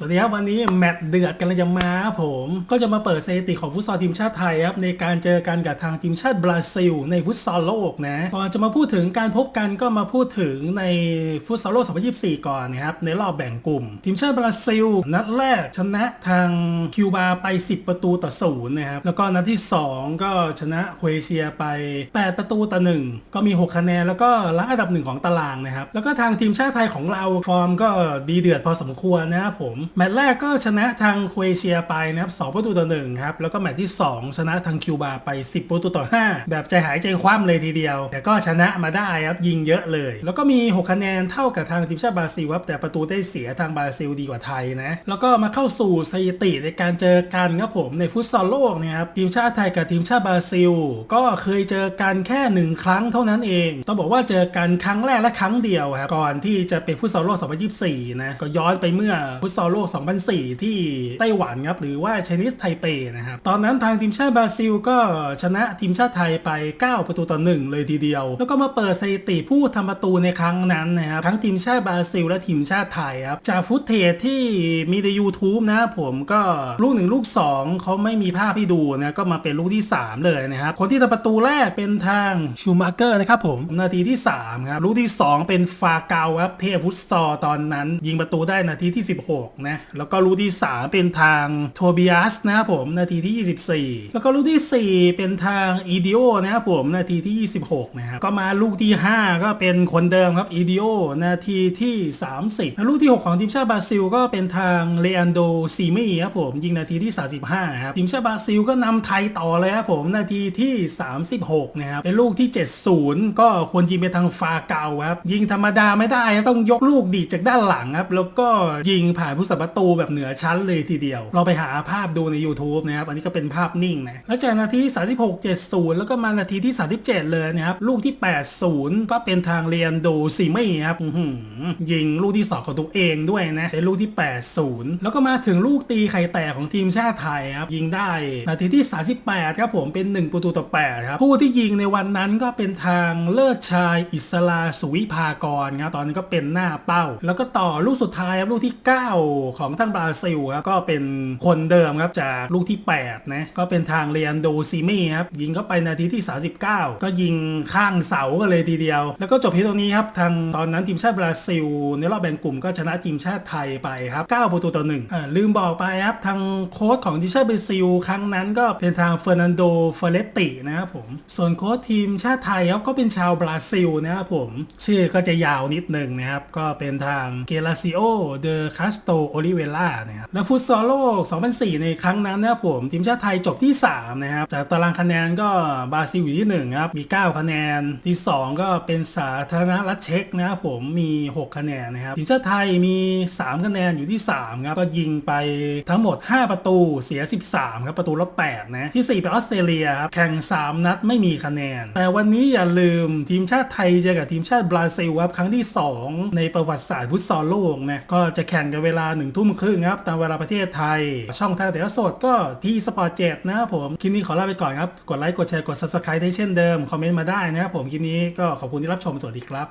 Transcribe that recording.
สวัสดีครับวันนี้แมตช์เดือดกันเลยจะมาครับผม ก็จะมาเปิดสถิติของฟุตซอลทีมชาติไทยครับในการเจอกันกับทางทีมชาติบราซิล ในฟุตซอลโลกนะก่อนจะมาพูดถึงการพบกันก็มาพูดถึงในฟุตซอลโลก 2024 ก่อนนะครับในรอบแบ่งกลุ่ม ทีมชาติบราซิล นัดแรกชนะทางคิวบาไป 10 ประตูต่อศูนย์นะครับแล้วก็นัดที่ 2 ก็ชนะโครเอเชียไป 8 ประตูต่อหนึ่งก็มี 6 คะแนนแล้วก็ล้งอันดับหนึ่งของตารางนะครับแล้วก็ทางทีมชาติไทยของเราฟอร์มก็ดีเดือดพอสมควรนะครับผมแมตช์แรกก็ชนะทางโครเอเชียไปนะครับ2ประตูต่อ1ครับ แล้วก็แมตช์ที่ 2 ชนะทางคิวบาไป 10 ประตูต่อ 5 แบบใจหายใจคว่ำเลยทีเดียว แต่ก็ชนะมาได้ครับ ยิงเยอะเลย แล้วก็มี 6 คะแนนเท่ากับทางทีมชาติบราซิลครับแต่ประตูได้เสียทางบราซิลดีกว่าไทยนะ แล้วก็มาเข้าสู่สถิติในการเจอกันครับผมในฟุตซอลโลกเนะครับทีมชาติไทยกับทีมชาติบราซิล ก็เคยเจอกันแค่หนึ่งครั้งเท่านั้นเอง ต้องบอกว่าเจอกันครั้งแรกและครั้งเดียวครับก่อนที่จะเป็นฟุตซอลโลก 2024 นะก็ย้อนไปเมื่อฟุตซอลโลลก 2004 ที่ไต้หวันครับหรือว่าชนิสไทเปนะครับ ตอนนั้นทางทีมชาติบราซิลก็ชนะทีมชาติไทยไป 9 ประตูต่อหนึ่งเลยทีเดียว แล้วก็มาเปิดสถิติผู้ทำประตูในครั้งนั้นนะครับทั้งทีมชาติบราซิลและทีมชาติไทยครับจากฟุตเทจที่มีใน YouTube นะผมก็ลูกหนึ่งลูก 2เขาไม่มีภาพให้ดูนะก็มาเป็นลูกที่ 3 เลยนะครับคนที่ทำประตูแรกเป็นทางชูมาเกอร์นะครับผมนาทีที่3ครับลูกที่ 2 เป็นฟาเกาครับเทพฟุตซอตอนนั้น ยิงประตูได้นาทีที่ 16นะแล้วก็ลูกที่ 3 เป็นทางโทบิอัสนะครับผมนาทีที่ 24 แล้วก็ลูกทีสี่ 4 เป็นทางอีดิโอนะครับผมนาทีที่ 26 นะครับ ก็มาลูกที่ 5 ก็เป็นคนเดิมครับอีดิโอนาทีที่ 30แล้วลูกที่ 6 ของทีมชาติบราซิล ก็เป็นทางเลอันโดซีมีครับผมยิงนาทีที่ 35 ครับทีมชาติบราซิลก็นำไทยต่อเลยครับผมนาทีที่ 36 นะครับ เป็นลูกที่ 70 ก็ควรยิงไปทางฟาเกาครับยิงธรรมดาไม่ได้ต้องยกลูกดีจากด้านหลังครับแล้วก็ยิงผ่านผู้สัประตูแบบเหนือชั้นเลยทีเดียว เราไปหาภาพดูใน YouTube นะครับ อันนี้ก็เป็นภาพนิ่งนะ แล้วจากนาทีที่ 36 70 แล้วก็มานาทีที่ 37 เลยนะครับ ลูกที่ 80 ก็เป็นทางเรียนโดซีมี่ครับยิงลูกที่ 2 ของตัวเองด้วยนะเป็นลูกที่ 80 แล้วก็มาถึงลูกตีไข่แตกของทีมชาติไทยครับยิงได้นาทีที่ 38 ครับผมเป็น 1 ประตูต่อ 8 ครับผู้ที่ยิงในวันนั้นก็เป็นทางเลิศชายอิสลาสุวิภากรครับตอนนี้ก็เป็นหน้าเป้า แล้วก็ต่อลูกสุดท้ายครับลูกที่ 9ของทางบราซิลครับก็เป็นคนเดิมครับจากลูกที่ 8 นะ ก็เป็นทางเรียนโดซิมี่ครับ ยิงเข้าไปนาทีที่ 39 ก็ยิงข้างเสากันเลยทีเดียว แล้วก็จบเพียงตรงนี้ครับ ทางตอนนั้นทีมชาติบราซิล ในรอบแบ่งกลุ่มก็ชนะทีมชาติไทยไปครับ 9 ประตูต่อหนึ่งอ่าลืมบอกไปครับ ทางโค้ชของทีมชาติบราซิล ครั้งนั้นก็เป็นทางเฟอร์นันโดเฟเรตตินะครับผมส่วนโค้ชทีมชาติไทยครับก็เป็นชาวบราซิลนะครับผมชื่อก็จะยาวนิดหนึ่งนะครับก็เป็นทางเกลาซิโอเดอคาสโตโอลิเวล่านะครับแล้วฟุตซอลโลก 2004 ในครั้งนั้นนะผมทีมชาติไทยจบที่ 3 นะครับ จากตารางคะแนนก็บราซิลอยู่ที่1ครับมี 9 คะแนนที่ 2 ก็เป็นสาธารณรัฐเช็กนะครับผมมี 6 คะแนนนะครับทีมชาติไทยมี 3 คะแนนอยู่ที่ 3 ครับ ก็ยิงไปทั้งหมด 5 ประตูเสีย 13 ครับ ประตูละ8นะที่4เป็นออสเตรเลียครับแข่ง 3 นัดไม่มีคะแนน แต่วันนี้อย่าลืมทีมชาติไทยเจอกับทีมชาติบราซิลครับครั้งที่ 2 ในประวัติศาสตร์ฟุตซอลโลกนะก็จะแข่งกันเวลาหนึ่งทุ่มครึ่งครับ ตามเวลาประเทศไทย ช่องทางแตะสดก็ที่สปอร์ตเจ็นะครับผม คลิปนี้ขอลาไปก่อนครับ กดไลค์ กดแชร์ กด subscribe ได้เช่นเดิม คอมเมนต์มาได้นะครับผม คลิปนี้ก็ขอบคุณที่รับชม สวัสดีครับ